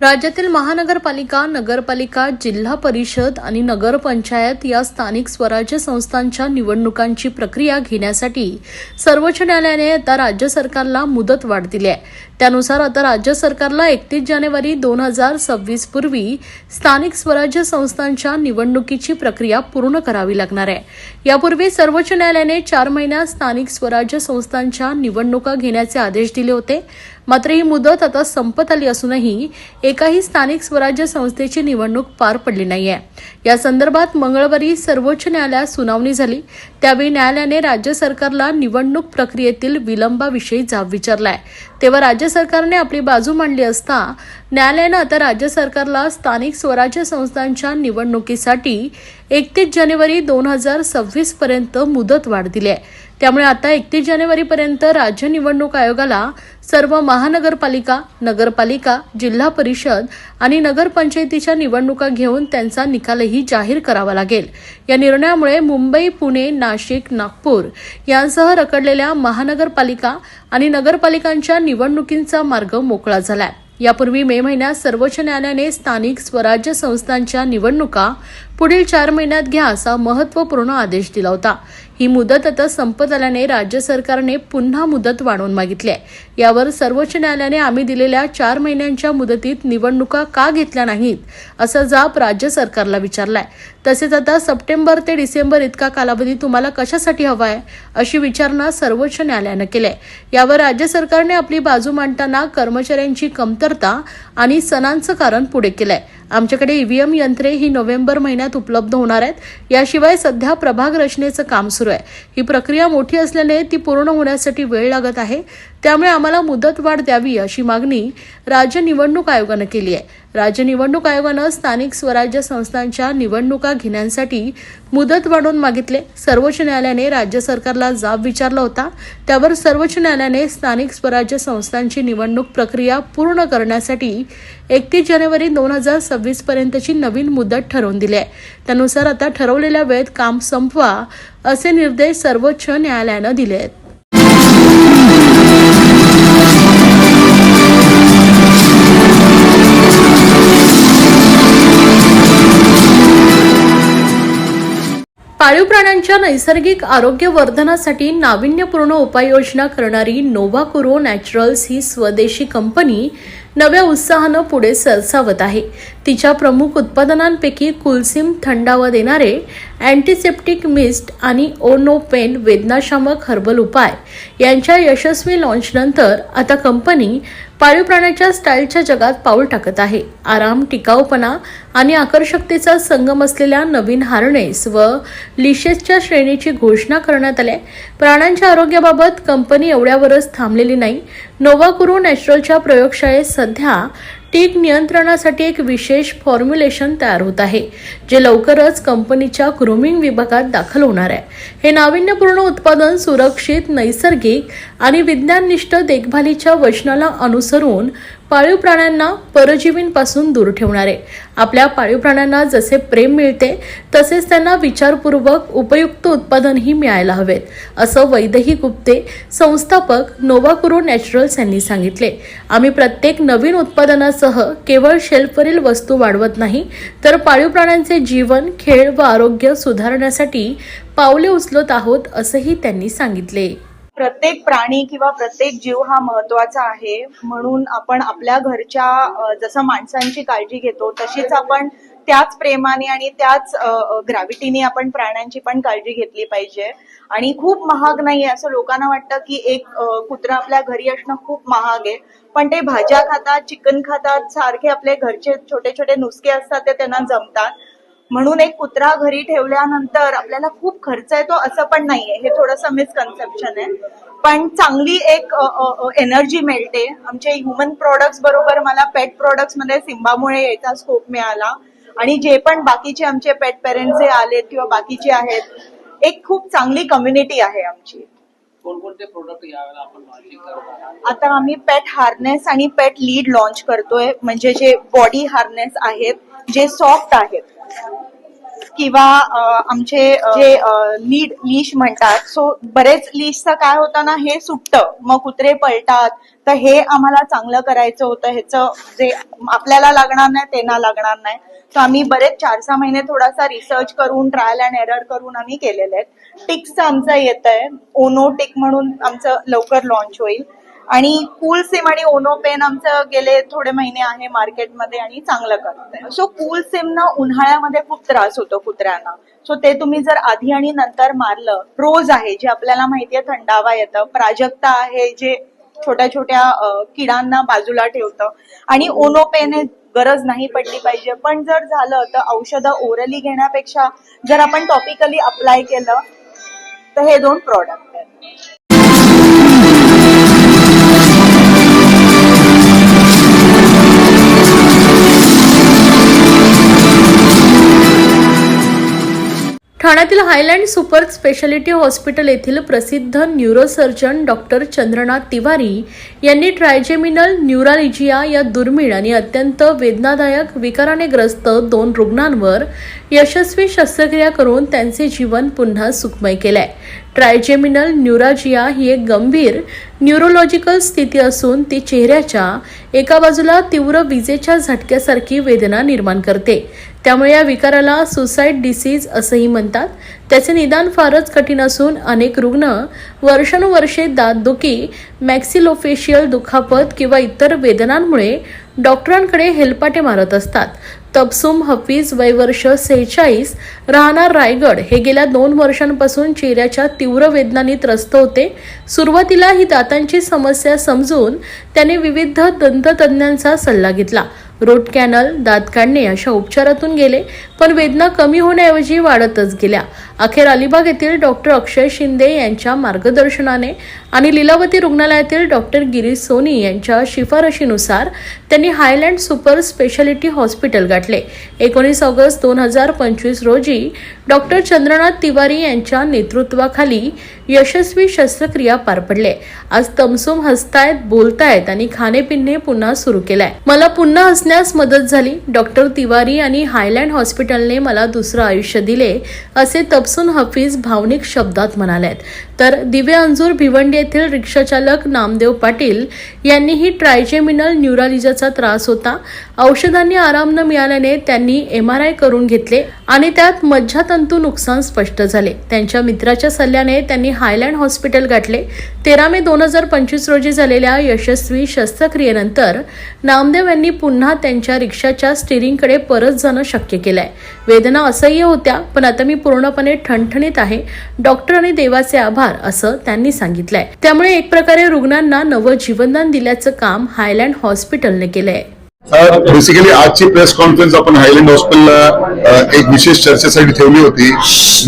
राज्यातील महानगरपालिका नगरपालिका जिल्हा परिषद आणि नगरपंचायत या स्थानिक स्वराज्य संस्थांच्या निवडणुकांची प्रक्रिया घेण्यासाठी सर्वोच्च न्यायालयाने आता राज्य सरकारला मुदत वाढ दिली आहे. त्यानुसार आता राज्य सरकारला एकतीस जानेवारी दोन हजार सव्वीस पूर्वी स्थानिक स्वराज्य संस्थांच्या निवडणुकीची प्रक्रिया पूर्ण करावी लागणार आहे. यापूर्वी सर्वोच्च न्यायालयाने चार महिन्यात स्थानिक स्वराज्य संस्थांच्या निवडणुका घेण्याचे आदेश दिले होते. मात्र ही मुदत आता संपत आली असूनही एकाही स्थानिक स्वराज्य संस्थेची निवडणूक पार पडली नाहीये. या संदर्भात मंगळवारी सर्वोच्च न्यायालयात सुनावणी झाली. त्यावेळी न्यायालयाने राज्य सरकारला निवडणूक प्रक्रियेतील विलंबाविषयी जाब विचारलाय. तेव्हा राज्य सरकारने आपली बाजू मांडली असता न्यायालयानं आता राज्य सरकारला स्थानिक स्वराज्य संस्थांच्या निवडणुकीसाठी एकतीस जानेवारी दोन हजार सव्वीस पर्यंत मुदत वाढ दिली आहे त्यामुळे आता एकतीस जानेवारीपर्यंत राज्य निवडणूक आयोगाला सर्व महानगरपालिका नगरपालिका जिल्हा परिषद आणि नगरपंचायतीच्या निवडणुका घेऊन त्यांचा निकालही जाहीर करावा लागेल. या निर्णयामुळे मुंबई पुणे नाशिक नागपूर यांसह रखडलेल्या महानगरपालिका आणि नगरपालिकांच्या निवडणुकींचा मार्ग मोकळा झालाय. यापूर्वी मे महिन्यात सर्वोच्च न्यायालयाने स्थानिक स्वराज्य संस्थांच्या निवडणुका पुढील चार महिन्यात घ्या असा महत्त्वपूर्ण आदेश दिला होता. ही मुदत आता संपत आल्याने राज्य सरकारने पुन्हा मुदत वाढवून मागितली आहे. यावर सर्वोच्च न्यायालयाने आम्ही दिलेल्या चार महिन्यांच्या मुदतीत निवडणुका का घेतल्या नाहीत असा जाब राज्य सरकारला विचारलाय. तसेच आता सप्टेंबर ते डिसेंबर इतका कालावधी तुम्हाला कशासाठी हवा आहे अशी विचारणा सर्वोच्च न्यायालयानं केली आहे यावर राज्य सरकारने आपली बाजू मांडताना कर्मचाऱ्यांची कमतरता आणि सणांचं कारण पुढे केलंय. आमच्याकडे ईव्हीएम यंत्रे ही नोव्हेंबर महिन्यात उपलब्ध होणार आहेत. याशिवाय सध्या प्रभाग रचनेचं काम सुरू आहे. ही प्रक्रिया मोठी असल्याने ती पूर्ण होण्यासाठी वेळ लागत आहे. त्यामुळे आम्हाला मुदत वाढ द्यावी अशी मागणी राज्य निवडणूक आयोगानं केली आहे. राज्य निवडणूक आयोगानं स्थानिक स्वराज्य संस्थांच्या निवडणुका घेण्यासाठी मुदत वाढवून मागितले. सर्वोच्च न्यायालयाने राज्य सरकारला जाब विचारला होता. त्यावर सर्वोच्च न्यायालयाने स्थानिक स्वराज्य संस्थांची निवडणूक प्रक्रिया पूर्ण करण्यासाठी एकतीस जानेवारी दोन हजार सव्वीस पर्यंतची नवीन मुदत ठरवून दिली आहे. त्यानुसार आता ठरवलेल्या वेळेत काम संपवा असे निर्देश सर्वोच्च न्यायालयानं दिले आहेत. पाळीव प्राण्यांच्या नैसर्गिक आरोग्य वर्धनासाठी नाविन्यपूर्ण उपाययोजना करणारी नोवाकुरो नॅचरल्स ही स्वदेशी कंपनी नव्या उत्साहानं पुढे सरसावत आहे. तिच्या प्रमुख उत्पादनांपैकी कुलसिम थंडावा देणारे अँटीसेप्टिक मिस्ट आणि ओनोपेन वेदनाशामक हर्बल उपाय यांच्या यशस्वी लॉन्चनंतर आता कंपनी पाळीव प्राण्याच्या स्टाईलच्या जगात पाऊल टाकत आहे. आराम टिकाऊपणा आणि आकर्षकतेचा संगम असलेल्या नवीन हार्नेस व लिशेसच्या श्रेणीची घोषणा करण्यात आली प्राण्यांच्या आरोग्याबाबत कंपनी एवढ्यावरच थांबलेली नाही. नोवाकुरो नॅचरलच्या प्रयोगशाळेत सध्या टीक नियंत्रणासाठी एक विशेष फॉर्म्युलेशन तयार होत आहे जे लवकरच कंपनीच्या ग्रूमिंग विभागात दाखल होणार आहे. हे नाविन्यपूर्ण उत्पादन सुरक्षित नैसर्गिक आणि विज्ञाननिष्ठ देखभालीच्या वचनाला अनुसरून पाळीव प्राण्यांना परजीवींपासून दूर ठेवणारे. आपल्या पाळीव प्राण्यांना जसे प्रेम मिळते तसेच त्यांना विचारपूर्वक उपयुक्त उत्पादनही मिळायला हवेत असं वैदही गुप्ते संस्थापक नोवाकुरो नॅचरल्स यांनी सांगितले. आम्ही प्रत्येक नवीन उत्पादनासह केवळ शेल्फवरील वस्तू वाढवत नाही तर पाळीव प्राण्यांचे जीवन खेळ व आरोग्य सुधारण्यासाठी पावले उचलत आहोत असंही त्यांनी सांगितले. प्रत्येक प्राणी किंवा प्रत्येक जीव हा महत्त्वाचा आहे. म्हणून आपण आपल्या घरच्या जसं माणसांची काळजी घेतो तशीच आपण त्याच प्रेमाने आणि त्याच ग्रॅव्हिटीने आपण प्राण्यांची पण काळजी घेतली पाहिजे. आणि खूप महाग नाही असं लोकांना वाटतं की एक कुत्रा आपल्या घरी असणं खूप महाग आहे. पण ते भाज्या खातात चिकन खातात सारखे आपले घरचे छोटे छोटे नुसके असतात ते त्यांना जमतात. म्हणून एक कुत्रा घरी ठेवल्यानंतर आपल्याला खूप खर्च येतो असं पण नाहीये. हे थोडंसं मिसकन्सेप्शन आहे. पण चांगली एक एनर्जी मिळते. आमचे ह्युमन प्रोडक्ट्स बरोबर मला पेट प्रोडक्ट्समध्ये सिम्बामुळे याचा स्कोप मिळाला. आणि जे पण बाकीचे आमचे पेट पेरेंट्स जे आलेत किंवा बाकीचे आहेत एक खूप चांगली कम्युनिटी आहे आमची. कोणकोणते प्रोडक्ट आता आम्ही पेट हार्नेस आणि पेट लीड लॉन्च करतोय. म्हणजे जे बॉडी हार्नेस आहेत जे सॉफ्ट आहेत. किंवा आमचे जे लीड लीश म्हणतात. सो बरेच लीशचं काय होतं ना हे सुटतं. मग कुत्रे पळतात. तर हे आम्हाला चांगलं करायचं होतं. ह्याचं जे आपल्याला लागणार नाही ते ना लागणार नाही. तर आम्ही बरेच चार सहा महिने थोडासा रिसर्च करून ट्रायल अँड एरर करून आम्ही केलेले आहेत. टिक्सचं आमचं येत आहे ओनो टिक म्हणून आमचं लवकर लॉन्च होईल. आणि कूल सिम आणि ओनो पेन आमचं गेले थोडे महिने आहे मार्केटमध्ये आणि चांगलं करतंय. सो कूल सिम ना उन्हाळ्यामध्ये खूप त्रास होतो कुत्र्यांना. सो ते तुम्ही जर आधी आणि नंतर मारलं रोज आहे जे आपल्याला माहितीये थंडावा येतं प्राजक्ता आहे जे छोट्या छोट्या किडांना बाजूला ठेवतं. आणि ओनो पेन हे गरज नाही पडली पाहिजे. पण जर झालं तर औषधं ओरली घेण्यापेक्षा जर आपण टॉपिकली अप्लाय केलं तर हे दोन प्रॉडक्ट आहेत. ठाण्यातील हायलँड सुपर स्पेशालिटी हॉस्पिटल येथील प्रसिद्ध न्यूरोसर्जन डॉक्टर चंद्रनाथ तिवारी यांनी ट्रायजेमिनल न्यूरालिजिया या दुर्मिळ आणि अत्यंत वेदनादायक विकाराने ग्रस्त दोन रुग्णांवर यशस्वी शस्त्रक्रिया करून त्यांचे जीवन पुन्हा सुखमय केलंय. ट्रायजेमिनल न्यूराजिया ही एक गंभीर न्यूरोलॉजिकल स्थिती असून ती चेहऱ्याच्या एका बाजूला तीव्र विजेच्या झटक्यासारखी वेदना निर्माण करते. त्यामुळे या विकाराला सुसाईड डिसीज असंही म्हणतात. त्याचे निदान फारच कठीण असून अनेक रुग्ण वर्षानुवर्षे दातदुखी मॅक्सिलोफेशियल दुखापत किंवा इतर वेदनांमुळे डॉक्टरांकडे हेलपाटे मारत असतात. तबसुम हफीज वय वर्ष सेहेचाळीस. राहणार रायगड. हे गेल्या दोन वर्षांपासून चेहऱ्याच्या तीव्र वेदनांनी त्रस्त होते. सुरुवातीला ही दातांची समस्या समजून त्याने विविध दंततज्ञांचा सल्ला घेतला. रूट कॅनल दात काढणे अशा उपचारातून गेले पण वेदना कमी होण्याऐवजी वाढतच गेल्या. अखेर अलिबाग येथील डॉक्टर अक्षय शिंदे यांच्या मार्गदर्शनाने आणि लीलावती रुग्णालयातील डॉक्टर गिरीश सोनी यांच्या शिफारशीनुसार त्यांनी हायलँड सुपर स्पेशालिटी हॉस्पिटल गाठले. एकोणीस ऑगस्ट दोन हजार पंचवीस रोजी डॉक्टर चंद्रनाथ तिवारी यांच्या नेतृत्वाखाली यशस्वी शस्त्रक्रिया पार पडले. आज तमसुम हसतायत बोलतायत आणि खाणेपिणे पुन्हा सुरू केलाय. मला पुन्हा हसण्यास मदत झाली. डॉक्टर तिवारी आणि हायलँड हॉस्पिटलने मला दुसरं आयुष्य दिले असे तपसून हफीज भावनिक शब्दात म्हणालेत. तर दिव्य अंजूर भिवंडी येथील रिक्षाचालक नामदेव पाटील यांनीही ट्रायजेमिनल न्यूरालिजाचा त्रास होता. औषधांनी आराम न मिळाल्याने त्यांनी एम आर आय करून घेतले आणि त्यात मज्जातंतू नुकसान स्पष्ट झाले. त्यांच्या मित्राच्या सल्ल्याने त्यांनी हायलँड हॉस्पिटल गाठले. तेरा मे दोन हजार पंचवीस रोजी झालेल्या यशस्वी शस्त्रक्रियेनंतर नामदेव यांनी पुन्हा त्यांच्या रिक्षाच्या स्टिअरिंगकडे परत जाणं शक्य केलंय. वेदना असह्य होत्या पण आता मी पूर्णपणे ठणठणीत आहे. डॉक्टर आणि देवाचे आभार असं त्यांनी सांगितलंय. त्यामुळे एक प्रकारे रुग्णांना नवं जीवनदान दिल्याचं काम हायलँड हॉस्पिटलने केलंय. बेसिकली आजची प्रेस कॉन्फरन्स आपण हायलँड हॉस्पिटलला एक विशेष चर्चेसाठी ठेवली होती.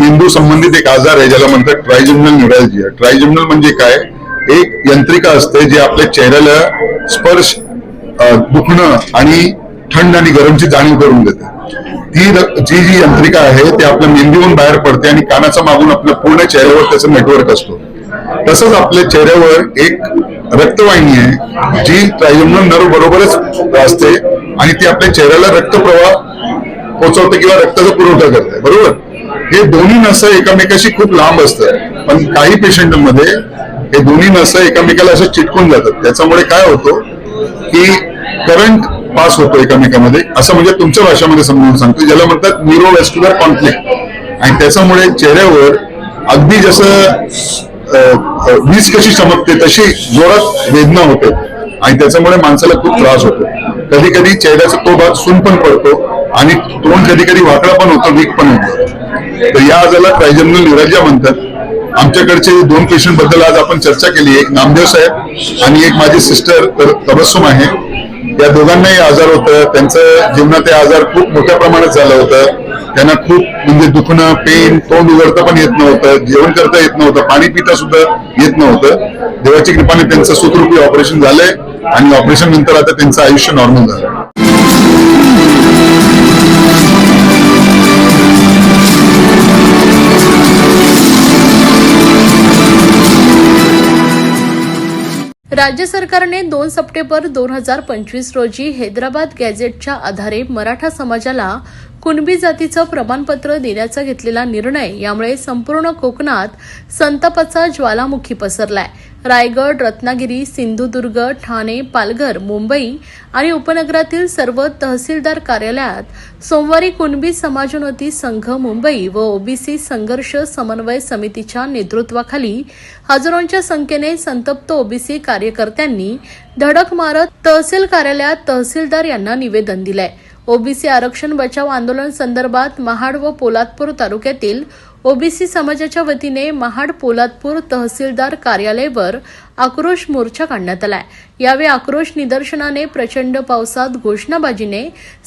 मेंदू संबंधित एक आजार आहे ज्याला म्हणतात ट्रायजेमिनल न्यूरॅल्जिया ट्रायजेमिनल म्हणजे काय? एक यंत्रिका असते जे आपल्या चेहऱ्याला स्पर्श दुखणं आणि थंड आणि गरमची जाणीव करून देते. ती जी जी यंत्रिका आहे ती आपल्या मेंदूहून बाहेर पडते आणि कानाचा मागून आपल्या पूर्ण चेहऱ्यावर त्याचं नेटवर्क असतो. तसंच आपल्या चेहऱ्यावर एक रक्तवाहिनी आहे जी ट्रायजेमिनल नर्व बरोबरच असते आणि ती आपल्या चेहऱ्याला रक्तप्रवाह पोचवते किंवा रक्ताचा पुरवठा करते. बरोबर? हे दोन्ही नसं एकामेकाशी खूप लांब असतं. पण काही पेशंटमध्ये हे दोन्ही नसं एकामेकाला असं चिटकून जातात त्याच्यामुळे काय होतं की करंट पास होतो एकामेकामध्ये. असं म्हणजे तुमच्या भाषेमध्ये समजून सांगतो. ज्याला म्हणतात न्यूरोवॅस्क्युलर कॉन्फ्लिक्ट. आणि त्याच्यामुळे चेहऱ्यावर अगदी जसं वीज कशी चमकते तशी जोरात वेदना होते. आणि त्याच्यामुळे माणसाला खूप त्रास होतो. कधी कधी चेहऱ्याचा तो भाग सून पण पडतो आणि तोंड कधी कधी वाकडा पण होतो वीक पण होतो. तर या आजाला ट्रायजनल निराज्या म्हणतात. आमच्याकडचे दोन पेशंटबद्दल आज आपण चर्चा केली. एक नामदेव साहेब आणि एक माझी सिस्टर तबस्सुम आहे. या दोघांनाही आजार होतं. त्यांचं जीवनात ते आजार खूप मोठ्या प्रमाणात झालं होतं. त्यांना खूप म्हणजे दुखणं पेन तोंड उघडता पण येत नव्हतं जेवण करता येत नव्हतं पाणी पिता सुद्धा येत नव्हतं. देवाच्या कृपाने त्यांचं सुखरूपी ऑपरेशन झालंय आणि ऑपरेशन नंतर आता त्यांचं आयुष्य नॉर्मल झालं राज्य सरकारने दोन सप्टेंबर दोन हजार पंचवीस रोजी हैदराबाद गॅझेटच्या आधारे मराठा समाजाला कुणबी जातीचं प्रमाणपत्र देण्याचा घेतलेला निर्णय यामुळे संपूर्ण कोकणात संतापाचा ज्वालामुखी पसरलाय. रायगड रत्नागिरी सिंधुदुर्ग ठाणे पालघर मुंबई आणि उपनगरातील सर्व तहसीलदार कार्यालयात सोमवारी कुणबी समाजोन्नती संघ मुंबई व ओबीसी संघर्ष समन्वय समितीच्या नेतृत्वाखाली हजारोंच्या संख्येने संतप्त ओबीसी कार्यकर्त्यांनी धडक मारत तहसील कार्यालयात तहसीलदार यांना निवेदन दिलंय. ओबीसी आरक्षण बचाव आंदोलन संदर्भात महाड व पोलादपूर तालुक्यातील ओबीसी समाजाच्या वतीने महाड पोलादपूर तहसीलदार कार्यालयावर आक्रोश मोर्चा काढण्यात आलाय. यावेळी आक्रोश निदर्शनाने प्रचंड पावसात घोषणाबाजीने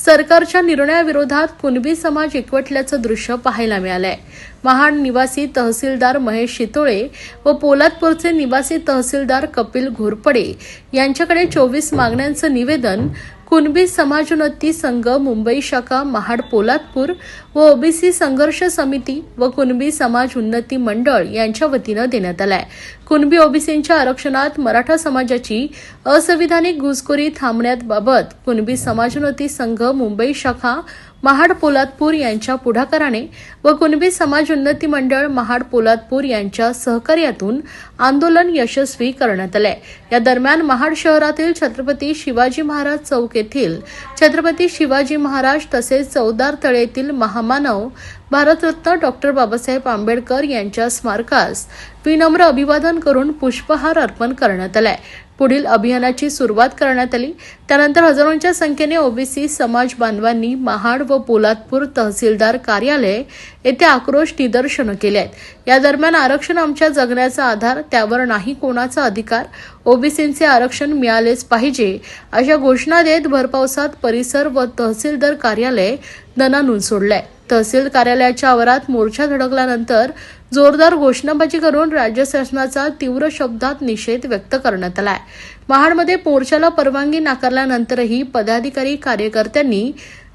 सरकारच्या निर्णयाविरोधात कुणबी समाज एकवटल्याचं दृश्य पाहायला मिळालंय. महाड निवासी तहसीलदार महेश शितोळे व पोलादपूरचे निवासी तहसीलदार कपिल घोरपडे यांच्याकडे चोवीस मागण्यांचं निवेदन कुणबी समाजोन्नती संघ मुंबई शाखा महाड पोलादपूर व ओबीसी संघर्ष समिती व कुणबी समाज उन्नती मंडळ यांच्या वतीनं देण्यात आलाय. कुणबी ओबीसींच्या आरक्षणात मराठा समाजाची असंविधानिक घुसखोरी थांबण्याबाबत कुणबी समाजोन्नती संघ मुंबई शाखा महाड पोलादपूर यांच्या पुढाकाराने व कुणबी समाज उन्नती मंडळ महाड पोलादपूर यांच्या सहकार्यातून आंदोलन यशस्वी करण्यात आलंय. या दरम्यान महाड शहरातील छत्रपती शिवाजी महाराज चौक येथील छत्रपती शिवाजी महाराज तसेच चौदार तळेतील महा Hamano भारतरत्न डॉक्टर बाबासाहेब आंबेडकर यांच्या स्मारकास विनम्र अभिवादन करून पुष्पहार अर्पण करण्यात आलाय. पुढील अभियानाची सुरुवात करण्यात आली. त्यानंतर हजारोंच्या संख्येने ओबीसी समाज बांधवांनी महाड व पोलादपूर तहसीलदार कार्यालय येथे आक्रोश निदर्शनं केली आहेत. या दरम्यान आरक्षण आमच्या जगण्याचा आधार त्यावर नाही कोणाचा अधिकार ओबीसींचे आरक्षण मिळालेच पाहिजे अशा घोषणा देत भरपावसात परिसर व तहसीलदार कार्यालय दणानून सोडलंय. तहसील कार्यालयाच्या आवारात मोर्चा धडकल्यानंतर जोरदार घोषणाबाजी करून राज्य शासनाचा तीव्र शब्दात निषेध व्यक्त करण्यात आलाय. महाडमध्ये मोर्चाला परवानगी नाकारल्यानंतरही पदाधिकारी कार्यकर्त्यांनी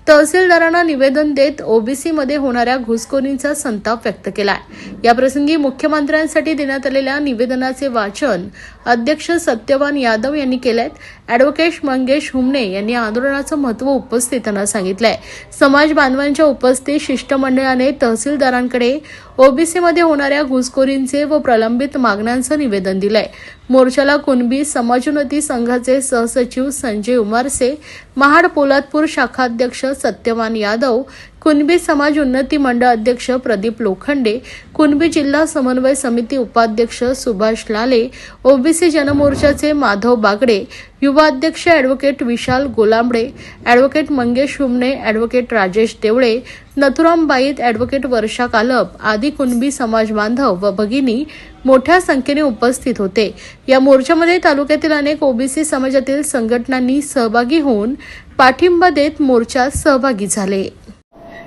तहसीलदारांना निवेदन देत ओबीसीमध्ये होणाऱ्या घुसखोरींचा संताप व्यक्त केलाय. याप्रसंगी मुख्यमंत्र्यांसाठी देण्यात आलेल्या निवेदनाचे वाचन अध्यक्ष सत्यवान यादव यांनी केल्यात. अॅडव्होकेट मंगेश हुमने यांनी आंदोलनाचं महत्त्व उपस्थितांना सांगितलंय. समाज बांधवांच्या उपस्थित शिष्टमंडळाने तहसीलदारांकडे ओबीसीमध्ये होणाऱ्या घुसखोरींचे व प्रलंबित मागण्यांचं निवेदन दिलंय. मोर्चाला कुणबी समाजोन्नती संघाचे सहसचिव संजय उमारसे महाड पोलादपूर शाखाध्यक्ष सत्यवान यादव कुणबी समाज उन्नती मंडळ अध्यक्ष प्रदीप लोखंडे कुणबी जिल्हा समन्वय समिती उपाध्यक्ष सुभाष लाले ओबीसी जनमोर्चाचे माधव बागडे युवा अध्यक्ष advocate Vishal Golambade advocate Mangesh Humane advocate Rajesh Devle Nathuram Bait advocate Varsha Kalap आदी कुणबी समाज बांधव व भगिनी मोठ्या संख्येने उपस्थित होते. या मोर्चामध्ये तालुक्यातील अनेक ओबीसी समाजातील संघटनांनी सहभागी होऊन पाठिंबा देत मोर्चात सहभागी झाले.